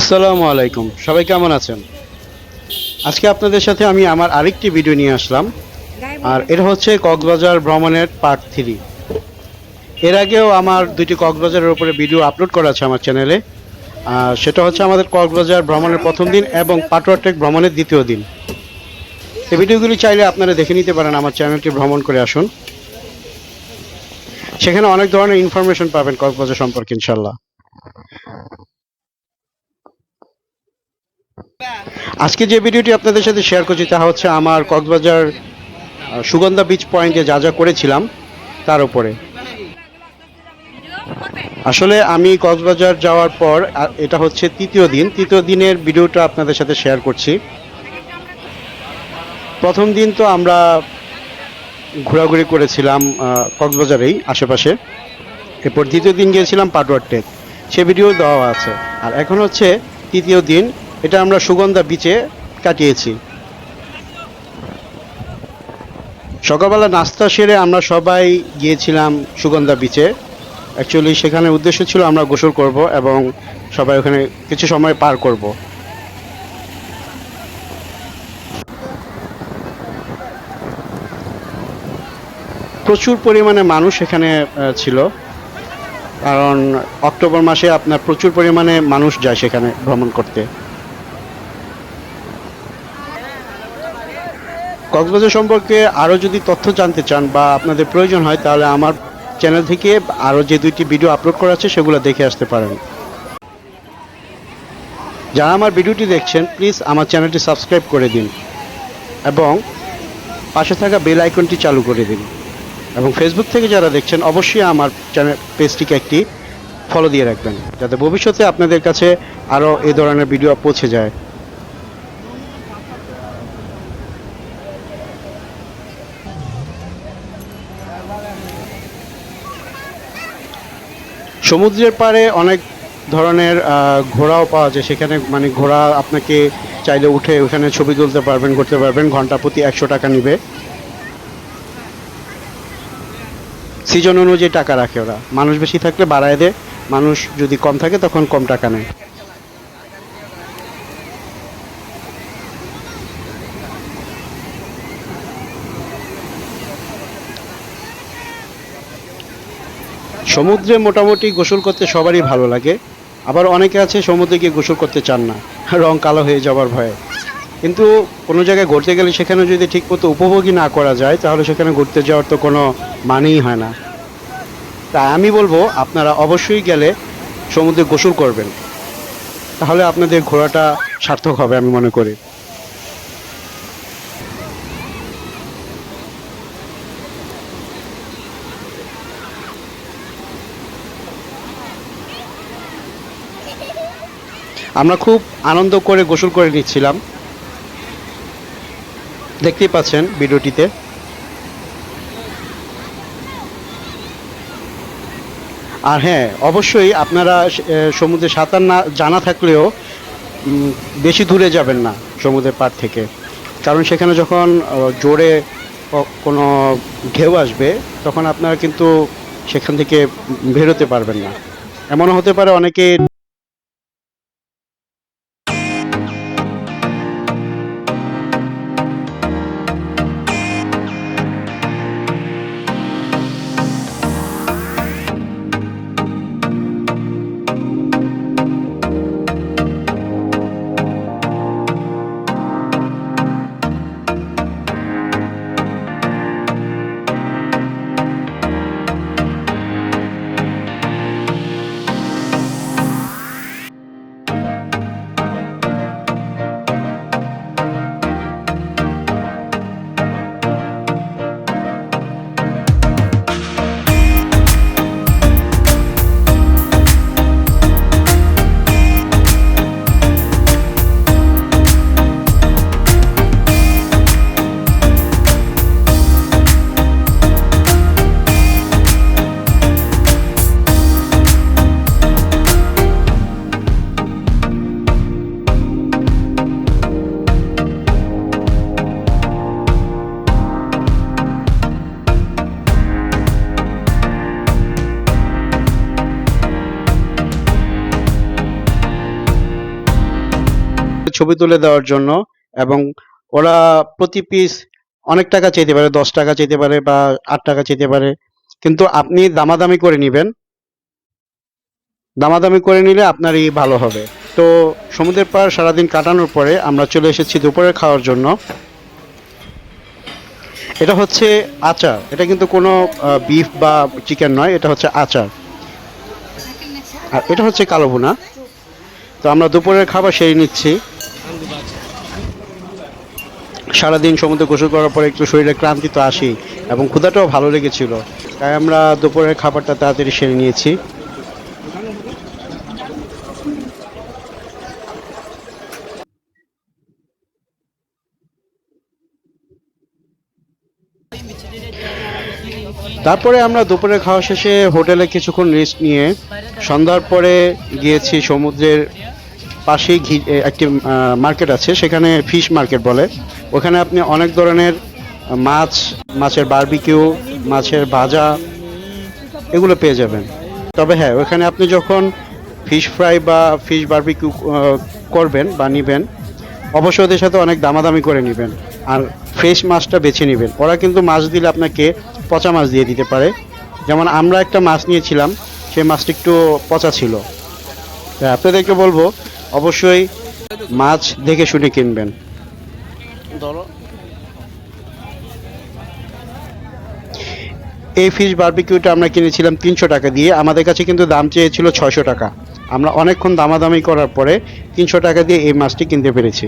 আসসালামু আলাইকুম। সবাই কেমন আছেন? আজকে আপনাদের সাথে আমি আমার আরেকটি ভিডিও নিয়ে আসলাম, আর এটা হচ্ছে কক্সবাজার ভ্রমণের পার্ট থ্রি। এর আগেও আমার দুইটি কক্সবাজারের উপরে ভিডিও আপলোড করা আছে আমার চ্যানেলে, আর সেটা হচ্ছে আমাদের কক্সবাজার ভ্রমণের প্রথম দিন এবং পাটোয়া ট্রেক ভ্রমণের দ্বিতীয় দিন। এই ভিডিওগুলি চাইলে আপনারা দেখে নিতে পারেন আমার চ্যানেলটি ভ্রমণ করে আসুন। সেখানে অনেক ধরনের ইনফরমেশন পাবেন কক্সবাজার সম্পর্কে ইনশাল্লাহ আজকে যে ভিডিওটি আপনাদের সাথে শেয়ার করছি তা হচ্ছে আমার কক্সবাজার সুগন্ধা বিচ পয়েন্টে যা যা করেছিলাম, তার উপরে। আসলে আমি কক্সবাজার যাওয়ার পর এটা হচ্ছে তৃতীয় দিন। তৃতীয় দিনের ভিডিওটা আপনাদের সাথে শেয়ার করছি। প্রথম দিন তো আমরা ঘোরাঘুরি করেছিলাম কক্সবাজারেই, আশেপাশে। এরপর দ্বিতীয় দিন গিয়েছিলাম পাটওয়ার টেক। সে ভিডিও দেওয়া আছে। আর এখন হচ্ছে তৃতীয় দিন এটা আমরা সুগন্ধা বিচে কাটিয়েছি। সকালবেলা নাস্তা সেরে আমরা সবাই গিয়েছিলাম সুগন্ধা বিচে অ্যাকচুয়ালি সেখানে উদ্দেশ্য ছিল আমরা গোসল করব এবং সবাই ওখানে কিছু সময় পার করব। প্রচুর পরিমাণে মানুষ এখানে ছিল। কারণ অক্টোবর মাসে আপনার প্রচুর পরিমাণে মানুষ যায় সেখানে ভ্রমণ করতে। কক্সবাজার সম্পর্কে আরও যদি তথ্য জানতে চান বা আপনাদের প্রয়োজন হয়, তাহলে আমার চ্যানেল থেকে আরও যে দুইটি ভিডিও আপলোড করা আছে, সেগুলো দেখে আসতে পারেন। যারা আমার ভিডিওটি দেখছেন প্লিজ আমার চ্যানেলটি সাবস্ক্রাইব করে দিন এবং পাশে থাকা বেল আইকনটি চালু করে দিন এবং ফেসবুক থেকে যারা দেখছেন, অবশ্যই আমার চ্যানেল পেজটিকে একটি ফলো দিয়ে রাখবেন, যাতে ভবিষ্যতে আপনাদের কাছে আরও এ ধরনের ভিডিও পৌঁছে যায়। সমুদ্রের পাড়ে অনেক ধরনের ঘোড়াও পাওয়া যায়। সেখানে মানে ঘোড়া আপনাকে চাইলে উঠে ওখানে ছবি তুলতে পারবেন, করতে পারবেন। ঘণ্টা প্রতি একশো টাকা নিবে। সিজন অনুযায়ী টাকা রাখে ওরা। মানুষ বেশি থাকলে বাড়ায় দেয়। মানুষ যদি কম থাকে তখন কম টাকা নেয়। সমুদ্রে মোটামুটি গোসল করতে সবারই ভালো লাগে। আবার অনেকে আছে সমুদ্রে গিয়ে গোসল করতে চান না। রং কালো হয়ে যাওয়ার ভয়ে। কিন্তু কোনো জায়গায় ঘুরতে গেলে সেখানে যদি ঠিকমতো উপভোগই না করা যায়, তাহলে সেখানে ঘুরতে যাওয়ার তো কোনো মানেই হয় না। তাই আমি বলব, আপনারা অবশ্যই গেলে সমুদ্রে গোসল করবেন। তাহলে আপনাদের ঘোরাটা সার্থক হবে আমি মনে করি। আমরা খুব আনন্দ করে গোসল করে নিচ্ছিলাম। দেখতেই পাচ্ছেন ভিডিওটিতে। আর হ্যাঁ অবশ্যই আপনারা সমুদ্রে সাঁতার না, জানা থাকলেও বেশি দূরে যাবেন না সমুদ্রের পাড় থেকে। কারণ সেখানে যখন জোরে কোনো ঢেউ আসবে, তখন আপনারা কিন্তু সেখান থেকে বেরোতে পারবেন না। এমনও হতে পারে অনেকে ছবি তুলে দেওয়ার জন্য এবং ওরা প্রতি পিস অনেক টাকা চাইতে পারে, দশ টাকা চাইতে পারে বা আট টাকা চাইতে পারে। কিন্তু আপনি দামাদামি করে নেবেন। দামাদামি করে নিলে আপনারই ভালো হবে। তো সমুদ্রের পাড় সারাদিন কাটানোর পরে আমরা চলে এসেছি দুপুরে খাওয়ার জন্য। এটা হচ্ছে আচার। এটা কিন্তু কোনো বিফ বা চিকেন নয়, এটা হচ্ছে আচার। আর এটা হচ্ছে কালো ভুনা। তো আমরা দুপুরের খাবার সেরে নিচ্ছি। সারাদিন সমুদ্রে গোসল করার পরে একটু শরীরে ক্লান্তি তো আসি এবং ক্ষুধাটাও ভালো লেগেছিল। তাই আমরা দুপুরের খাবারটা তাড়াতাড়ি সেরে নিয়েছি। তারপরে আমরা দুপুরে খাওয়া শেষে হোটেলে কিছুক্ষণ রেস্ট নিয়ে সন্ধ্যার পরে গিয়েছি সমুদ্রের পাশেই ঘি একটি মার্কেট আছে, সেখানে ফিশ মার্কেট বলে। ওখানে আপনি অনেক ধরনের মাছ, মাছের বারবিকিউ, মাছের ভাজা, এগুলো পেয়ে যাবেন। তবে হ্যাঁ ওখানে আপনি যখন ফিশ ফ্রাই বা ফিশ বারবিকিউ করবেন বা নিবেন, অবশ্যই ওদের সাথে অনেক দামাদামি করে নেবেন। আর ফ্রেশ মাছটা বেছে নেবেন। ওরা কিন্তু মাছ দিলে আপনাকে পচা মাছ দিয়ে দিতে পারে। যেমন আমরা একটা মাছ নিয়েছিলাম, সেই মাছটি একটু পচা ছিল। আপনাদেরকে বলব, অবশ্যই মাছ দেখে শুনে কিনবেন। এই ফিশ বার্বিকিউটা আমরা কিনেছিলাম তিনশো টাকা দিয়ে। আমাদের কাছে কিন্তু দাম চেয়েছিল ছয়শো টাকা। আমরা অনেকক্ষণ দামাদামি করার পরে তিনশো টাকা দিয়ে এই মাছটি কিনতে পেরেছি।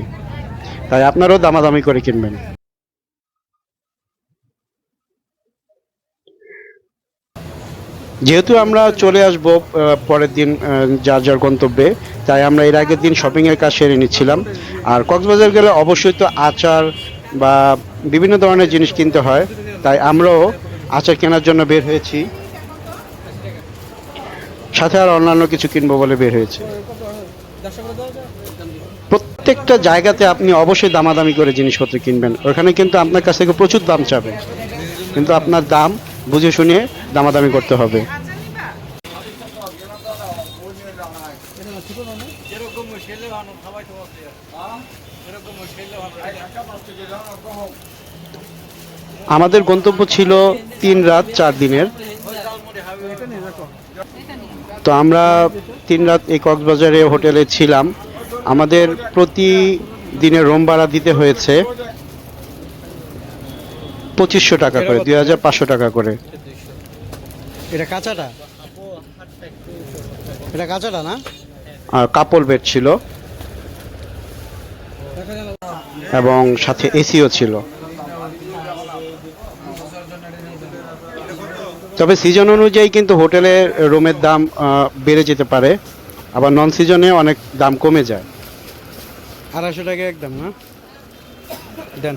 তাই আপনারাও দামাদামি করে কিনবেন। যেহেতু আমরা চলে আসব পরের দিন যার যার গন্তব্যে, তাই আমরা এর আগের দিন শপিংয়ের কাজ সেরে নিচ্ছিলাম। আর কক্সবাজার গেলে অবশ্যই তো আচার বা বিভিন্ন ধরনের জিনিস কিনতে হয়, তাই আমরাও আচার কেনার জন্য বের হয়েছি। সাথে আর অন্যান্য কিছু কিনবো বলে বের হয়েছে। প্রত্যেকটা জায়গাতে আপনি অবশ্যই দামাদামি করে জিনিসপত্র কিনবেন। ওখানে কিন্তু আপনার কাছ থেকে প্রচুর দাম চাবে কিন্তু আপনার দাম বুঝে শুনে দামাদামি করতে হবে। আমাদের গন্তব্য ছিল তিন রাত চার দিনের। তো আমরা তিন রাত এই কক্সবাজারে হোটেলে ছিলাম। আমাদের প্রতি দিনে রুম ভাড়া দিতে হয়েছে। পঁচিশশো টাকা করে দুই হাজার পাঁচশো টাকা করে। এটা কাঁচাটা? এটা কাঁচাটা না? আর কাপল বেড ছিল। এবং সাথে এসিও ছিল। তবে সিজন অনুযায়ী কিন্তু হোটেলের রুমের দাম বেড়ে যেতে পারে। আবার নন সিজনে অনেক দাম কমে যায়। আড়াইশো টাকা একদম না? দেন।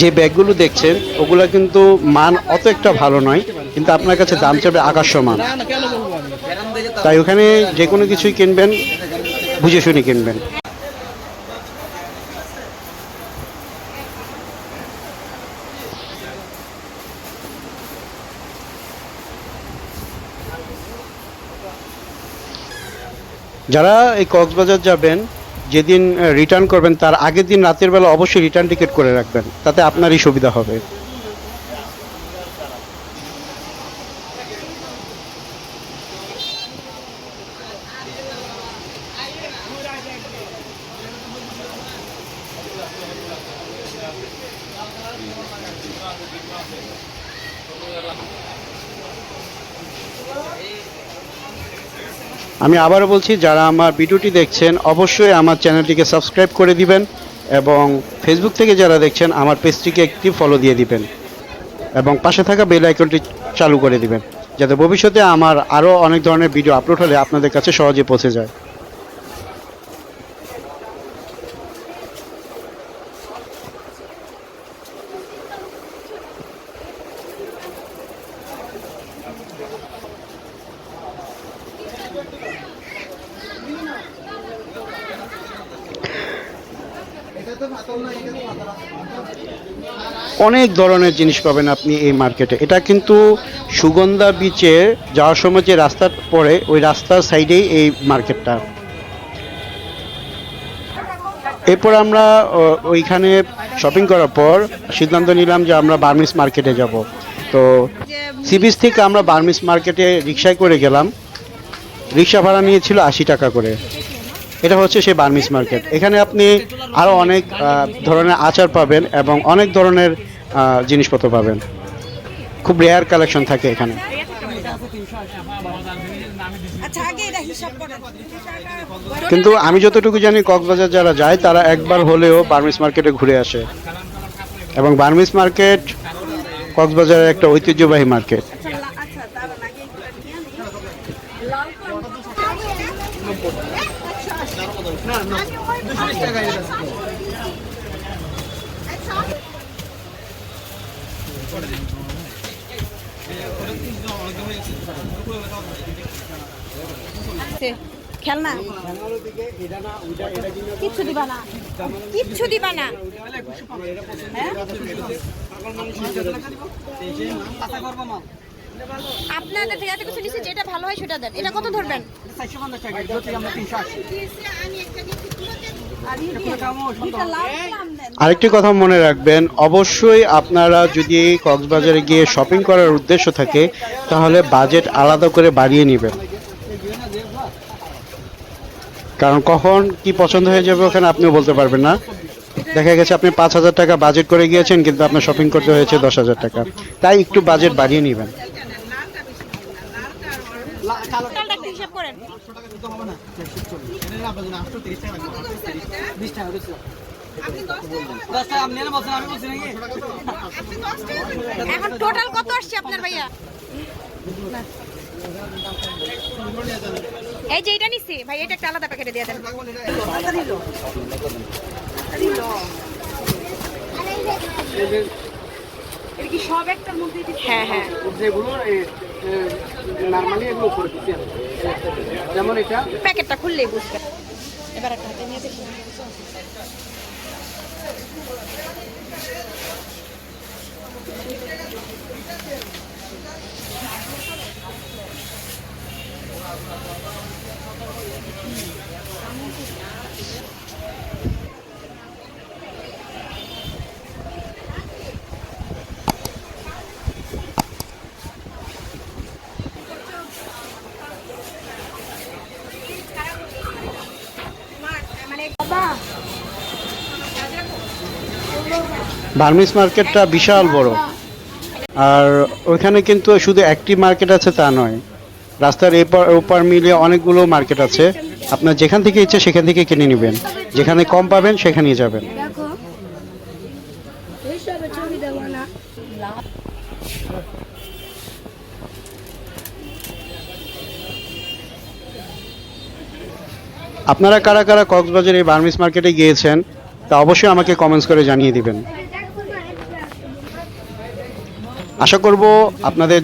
যে ব্যাগগুলো দেখছেন ওগুলো কিন্তু মান অত একটা ভালো নয়, কিন্তু আপনার কাছে দাম চাবে আকাশ সমান তাই ওখানে যে কোনো কিছুই কিনবেন, বুঝে শুনে কিনবেন। যারা এই কক্সবাজার যাবেন যেদিন রিটার্ন করবেন, তার আগের দিন রাতের বেলা অবশ্যই রিটার্ন টিকিট করে রাখবেন। তাতে আপনারই সুবিধা হবে। আমি আবারও বলছি, যারা আমার ভিডিওটি দেখছেন, অবশ্যই আমার চ্যানেলটিকে সাবস্ক্রাইব করে দিবেন এবং ফেসবুক থেকে যারা দেখছেন, আমার পেজটিকে একটি ফলো দিয়ে দিবেন এবং পাশে থাকা বেল আইকনটি চালু করে দিবেন, যাতে ভবিষ্যতে আমার আরও অনেক ধরনের ভিডিও আপলোড হলে আপনাদের কাছে সহজে পৌঁছে যায়। অনেক ধরনের জিনিস পাবেন আপনি এই মার্কেটে। এটা কিন্তু সুগন্ধা বিচে যাওয়ার সময় যে রাস্তা পড়ে ওই রাস্তার সাইডেই এই মার্কেটটা। এরপর আমরা ওইখানে শপিং করার পর সিদ্ধান্ত নিলাম যে আমরা বার্মিস মার্কেটে যাব। তো সি বিচ থেকে আমরা বার্মিস মার্কেটে রিক্সায় করে গেলাম। রিক্সা ভাড়া নিয়েছিল আশি টাকা করে। এটা হচ্ছে সেই বার্মিস মার্কেট। এখানে আপনি আরও অনেক ধরনের আচার পাবেন এবং অনেক ধরনের জিনিসপত্র পাবেন। খুব রেয়ার কালেকশন থাকে এখানে। আচ্ছা কিন্তু আমি যতটুকু জানি কক্সবাজার যারা যায় তারা একবার হলেও বার্মিস মার্কেটে ঘুরে আসে। এবং বার্মিস মার্কেট কক্সবাজারের একটা ঐতিহ্যবাহী মার্কেট আচ্ছা লা- আচ্ছা দাঁড়ান আগে একটু নিয়ে নিই। লাল খেলনা? কিচ্ছু দিবা না। কিচ্ছু দিবা না। হ্যাঁ? আপনাদের থেকে কিছু নিচ্ছি যেটা ভালো সেটা দেন। এটা কত ধরবেন। আরেকটি কথা মনে রাখবেন, অবশ্যই আপনারা যদি কক্সবাজারে গিয়ে শপিং করার উদ্দেশ্য থাকে, তাহলে বাজেট আলাদা করে বাড়িয়ে নেবেন। কারণ কখন কি পছন্দ হয়ে যাবে ওখানে আপনিও বলতে পারবেন না। দেখা গেছে আপনি পাঁচ হাজার টাকা বাজেট করে গিয়েছেন, কিন্তু আপনার শপিং করতে হয়েছে দশ হাজার টাকা। তাই একটু বাজেট বাড়িয়ে নেবেন টোটালটা একটু হিসাব করেন এখন টোটাল কত আসছে আপনার ভাইয়া? এই যে এটা নিচ্ছি ভাই এটা একটা আলাদা প্যাকেটে দিয়ে দেন। এটা কি সব একটার মধ্যে হ্যাঁ হ্যাঁ। যেগুলো নর্মালি এগুলো করে দিচ্ছি। যেমন এটা। প্যাকেটটা খুললেই বুঝবে। এবার একটা হাতে নিয়ে মানে বার্মিস মার্কেটটা বিশাল বড়। আর ওইখানে কিন্তু শুধু একটি মার্কেট আছে তা নয় রাস্তার এপার ওপার মিলিয়ে অনেকগুলো মার্কেট আছে। আপনার যেখান থেকে ইচ্ছে সেখান থেকে কিনে নেবেন। যেখানে কম পাবেন সেখানেই যাবেন। আপনারা কারা কারা কক্সবাজার এই বার্মিস মার্কেটে গিয়েছেন? তা অবশ্যই আমাকে কমেন্টস করে জানিয়ে দিবেন। আশা করব আপনাদের,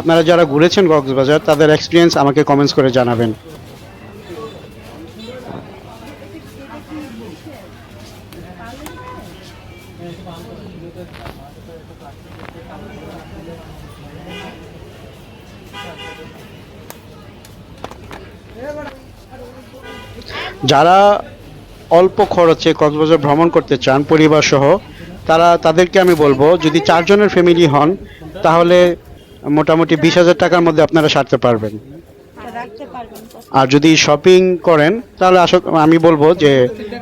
আপনারা যারা ঘুরেছেন কক্সবাজার, তাদের এক্সপিরিয়েন্স আমাকে কমেন্টস করে জানাবেন। যারা অল্প খরচে কক্সবাজার ভ্রমণ করতে চান পরিবার সহ তারা তাদেরকে আমি বলব যদি চারজনের ফ্যামিলি হন তাহলে মোটামুটি বিশ হাজার টাকার মধ্যে আপনারা সারতে পারবেন। আর যদি শপিং করেন তাহলে আশা আমি বলব যে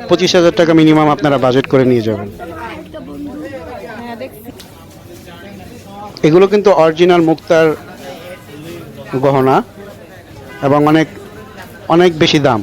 পঁচিশ হাজার টাকা মিনিমাম আপনারা বাজেট করে নিয়ে যাবেন। এগুলো কিন্তু অরিজিনাল মুক্তার গহনা এবং অনেক অনেক বেশি দাম।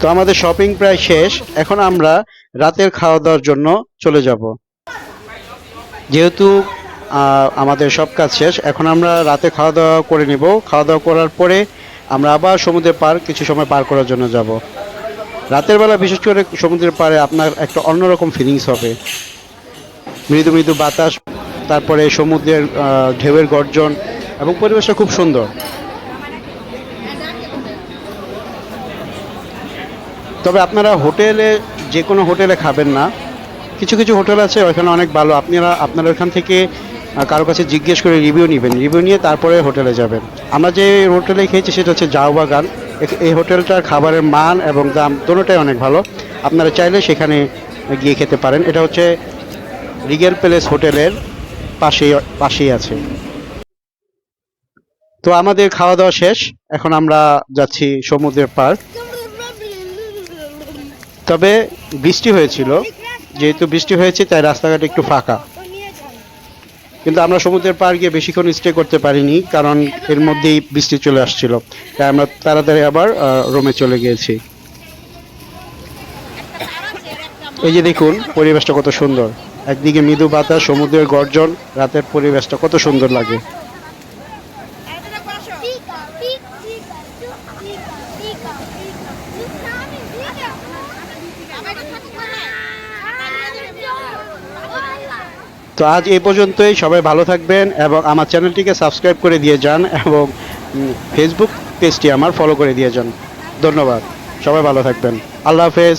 তো আমাদের শপিং প্রায় শেষ। এখন আমরা রাতের খাওয়া দাওয়ার জন্য চলে যাব। যেহেতু আমাদের সব কাজ শেষ, এখন আমরা রাতে খাওয়া দাওয়া করে নিব। খাওয়া দাওয়া করার পরে আমরা আবার সমুদ্রের পার কিছু সময় পার করার জন্য যাব। রাতের বেলা বিশেষ করে সমুদ্রের পাড়ে আপনার একটা অন্যরকম ফিলিংস হবে। মৃদু মৃদু বাতাস, তারপরে সমুদ্রের ঢেউয়ের গর্জন এবং পরিবেশটা খুব সুন্দর। তবে আপনারা হোটেলে, যে কোনো হোটেলে খাবেন না। কিছু কিছু হোটেল আছে, ওইখানে অনেক ভালো। আপনারা আপনারা ওইখান থেকে কারও কাছে জিজ্ঞেস করে রিভিউ নেবেন। রিভিউ নিয়ে তারপরে হোটেলে যাবেন। আমরা যে হোটেলে খেয়েছি সেটা হচ্ছে জাউবাগান এ- এই হোটেলটার খাবারের মান এবং দাম দুটোটাই অনেক ভালো। আপনারা চাইলে সেখানে গিয়ে খেতে পারেন। এটা হচ্ছে রিগেল প্যালেস হোটেলের পাশেই পাশেই আছে। তো আমাদের খাওয়া দাওয়া শেষ। এখন আমরা যাচ্ছি সমুদ্রের পার। তবে বৃষ্টি হয়েছিল। যেহেতু বৃষ্টি হয়েছে, তাই রাস্তাঘাট একটু ফাঁকা। কিন্তু আমরা সমুদ্রের পার গিয়ে বেশিক্ষণ স্টে করতে পারিনি, কারণ এর মধ্যেই বৃষ্টি চলে আসছিল। তাই আমরা তাড়াতাড়ি আবার রোমে চলে গিয়েছি। এই যে দেখুন, পরিবেশটা কত সুন্দর। একদিকে মৃদু বাতাস, সমুদ্রের গর্জন, রাতের পরিবেশটা কত সুন্দর লাগে। তো আজ এই পর্যন্তই, সবাই ভালো থাকবেন এবং আমার চ্যানেলটিকে সাবস্ক্রাইব করে দিয়ে যান এবং ফেসবুক পেজটি আমার ফলো করে দিয়ে যান। ধন্যবাদ, সবাই ভালো থাকবেন। আল্লাহ হাফেজ।